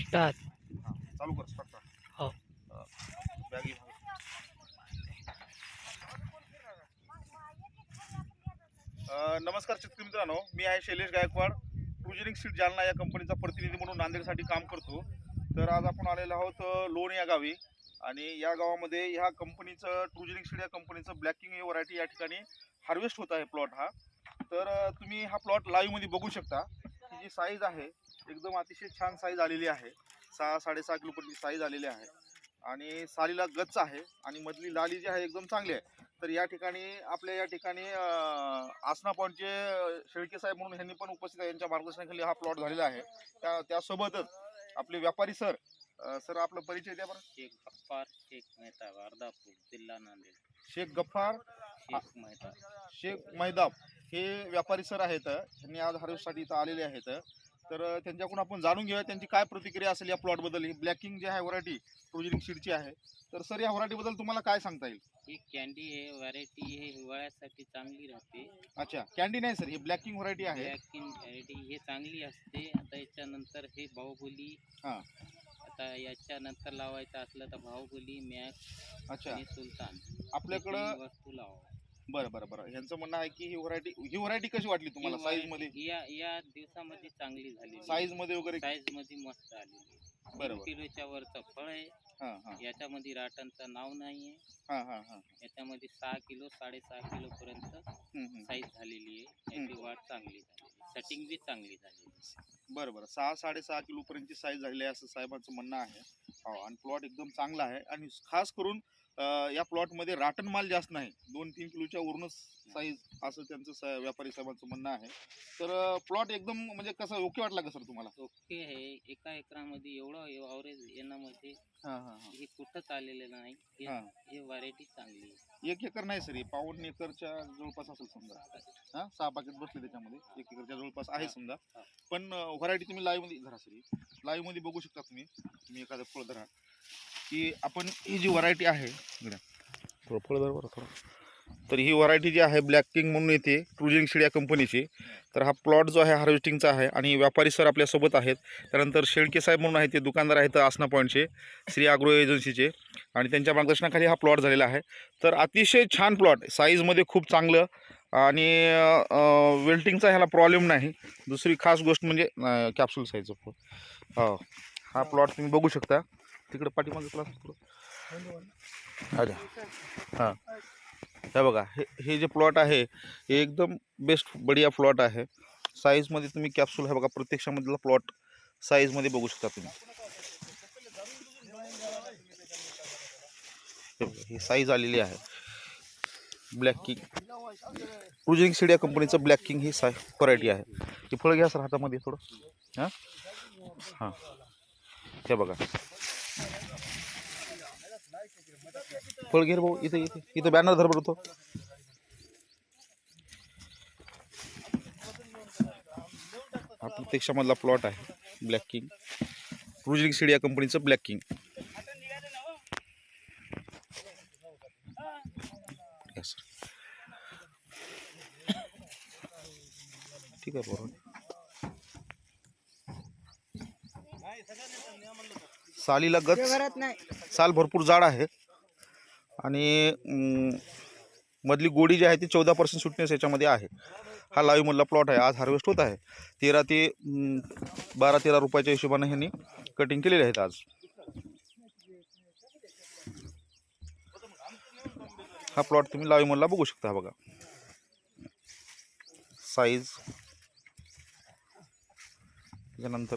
Start चालू कर start कर. हो. बॅग नमस्कार शेतकरी मित्रांनो मी आहे शैलेश गायकवाड. ट्रुजनिंग सीट जालना या कंपनीचा प्रतिनिधी म्हणून नांदेडसाठी काम करतो. तर आज आपण आलेलो आहोत लोण या गावी. आणि या गावामध्ये ह्या कंपनीचं ट्रुजनिंग सीड या कंपनीचं ब्लॅकिंग ही व्हरायटी या ठिकाणी हार्वेस्ट होत आहे प्लॉट हा. तर तुम्ही हा प्लॉट लाईव्हमध्ये बघू शकता. जी साईज आहे एकदम अतिशय छान साईज आलेली आहे. सहा साडेसहा किलोपर्यंत साईज आलेली आहे. आणि सालीला गच्च आहे आणि मधली लाली जी आहे एकदम चांगली आहे. तर या ठिकाणी आपल्या या ठिकाणी आसना पॉईंटचे शेळके साहेब म्हणून यांनी पण उपस्थित आहे. यांच्या मार्गदर्शनाखाली हा प्लॉट झालेला आहे. त्या त्यासोबतच आपले व्यापारी सर सर आपला परिचय द्या बरं. शेख गफ्फार शेख मेहता अर्धापूर जिल्हा नांदेड. शेख गफ्फार शेख मेहता शेख मैदाब हे व्यापारी सर आहेत यांनी आज हार्वेस्टसाठी इथं आलेले आहेत. तर त्यांच्याकडून आपण जाणून घेऊया त्यांची काय प्रतिक्रिया असेल या प्लॉटबद्दल ही ब्लॅकिंग जी आहे व्हरायटी प्रोजिनिंग सीडची आहे. तर सर या व्हरायटीबद्दल तुम्हाला काय सांगता येईल? ही कॅन्डी हे व्हरायटी हे हिवाळ्यासाठी चांगली राहते. अच्छा कॅन्डी नाही सर. ही ब्लॅकिंग व्हरायटी आहे. ब्लॅक इन व्हरायटी हे चांगली असते. आता याच्यानंतर हे बाहुबली. हा. आता याच्यानंतर लावायचं असलं तर बाहुबली मॅक अच्छा. आणि सुलतान. आपल्याकडं वस्तू लावा बरं बरं बरं. यांचं म्हणणं आहे की ही व्हरायटी ही व्हरायटी कशी वाटली तुम्हाला ही साईज variety मध्ये? या या दिवसामध्ये चांगली झाली साईजमध्ये वगैरे? साईजमध्ये मस्त आलेली बरोबर. किलोच्या वरचं फळ आहे. हा हा. याच्यामध्ये राटांचं नाव नाहीये हा हा हा. याच्यामध्ये सहा किलो साडेसहा किलो पर्यंत हम्म, हम्म. साईज झालेली आहे. याची वाढ चांगली झाली सेटिंग बी चांगली झाली बरं बरं. सहा साडेसहा किलो पर्यंतची साईज झालेली आहे असं साहेबांचं म्हणणं आहे. हो आणि प्लॉट एकदम चांगला आहे. आणि खास करून या प्लॉटमध्ये राटण माल जास्त नाही. दोन तीन किलोच्या वरूनच साईज असं त्यांचं सा- व्यापारी साहेबांचं म्हणणं आहे. तर प्लॉट एकदम म्हणजे कसं ओके वाटला का सर तुम्हाला? ओके आहे. एका एकरामध्ये एवढं ॲव्हरेज येण्यामध्ये हा कुठंच आलेलं नाही. हे व्हरायटी चांगली आहे. एक एकर नाही सर हे पाऊण एकरच्या जवळपास असेल समजा. हा सहा पाकिट बसले त्याच्यामध्ये. एक एकरच्या जवळपास आहे समजा. पण व्हरायटी तुम्ही लाईव्हमध्ये धरा सर लाईव्हमध्ये बघू शकता तुम्ही. तुम्ही एखादं फळ धरा. की आपण ही जी व्हरायटी आहे फळ तर ही व्हरायटी जी आहे ब्लॅक किंग म्हणून येते क्रुजिंग शिड या कंपनीची. तर हा प्लॉट जो आहे हार्वेस्टिंगचा आहे आणि व्यापारी सर आपल्यासोबत आहेत. त्यानंतर शेळके साहेब म्हणून आहेत ते दुकानदार आहेत आसना पॉईंटचे श्री आग्रो एजन्सीचे आणि त्यांच्या मार्गदर्शनाखाली हा प्लॉट झालेला आहे. तर अतिशय छान प्लॉट साईजमध्ये खूप चांगलं. आणि वेल्टिंगचा ह्याला प्रॉब्लेम नाही. दुसरी खास गोष्ट म्हणजे कॅप्सूल साईजचं हो हा प्लॉट तुम्ही बघू शकता. तिकडे पाठीमागे क्लास अरे हां. हे बघा हे हे जे प्लॉट आहे हे एकदम बेस्ट बढिया प्लॉट आहे. साईजमध्ये तुम्ही कॅप्सूल हे बघा प्रत्यक्षामधला प्लॉट साईजमध्ये बघू शकता तुम्ही. हे साईज आलेली आहे. ब्लॅक किंग क्रुजिंग सीड या कंपनीचं ब्लॅक किंग ही साय व्हरायटी आहे. हे फळ घ्या सर हातामध्ये थोडं. हां? हां. हे बघा. फळ घेर भाऊ इथे इथे इथं बॅनर धर बरं तो. हा प्रत्यक्षामधला प्लॉट आहे ब्लॅक किंग क्रुजिंग सीड या कंपनीचं ब्लॅक किंग ठीक आहे बरोबर. सालीला गच. साल भरपूर जाड आहे. आणि अं, मधली गोडी जी आहे ती चौदा पर्सेंट सुटनेस याच्यामध्ये आहे. हा लाईव्हमधला प्लॉट आहे. आज हार्वेस्ट होत आहे. तेरा ते अं, बारा तेरा रुपयाच्या हिशोबाने ह्यांनी कटिंग केलेले आहेत आज. हा प्लॉट तुम्ही लाईव्हमधला बघू शकता बघा. साईज त्याच्यानंतर